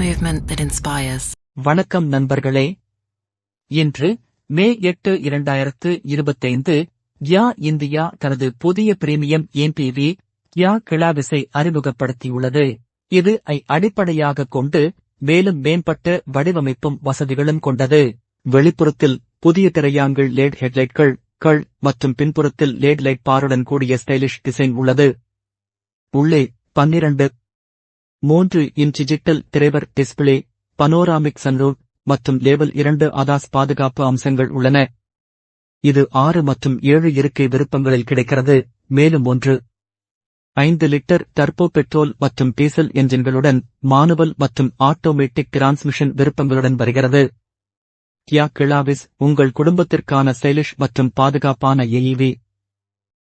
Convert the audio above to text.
movement that inspires. வணக்கம் நண்பர்களே. இன்று மே எட்டு இரண்டாயிரத்து இருபத்தைந்து யா இந்தியா தனது புதிய பிரீமியம் எம்பிவி யா கிளாவிசை அறிமுகப்படுத்தியுள்ளது. இது ஐ அடிப்படையாக கொண்டு மேலும் மேம்பட்ட வடிவமைப்பும் வசதிகளும் கொண்டது. வெளிப்புறத்தில் புதிய திரையாங்கிள் லேட் ஹெட்லைட்கள் கள் மற்றும் பின்புறத்தில் லேட் லைட் பாருடன் கூடிய ஸ்டைலிஷ் டிசைன் உள்ளது. உள்ளே பன்னிரண்டு மூன்று inch digital driver display panoramic sunroof மற்றும் லேபல் இரண்டு அதாஸ் பாதுகாப்பு அம்சங்கள் உள்ளன. இது ஆறு மற்றும் ஏழு இருக்கை விருப்பங்களில் கிடைக்கிறது மேலும் ஒன்று. ஐந்து லிட்டர் டர்போ பெட்ரோல் மற்றும் டீசல் என்ஜின்களுடன் மானுவல் மற்றும் ஆட்டோமேட்டிக் டிரான்ஸ்மிஷன் விருப்பங்களுடன் வருகிறது. கியா கிளாவிஸ் உங்கள் குடும்பத்திற்கான ஸ்டைலிஷ் மற்றும் பாதுகாப்பான ஏஇவி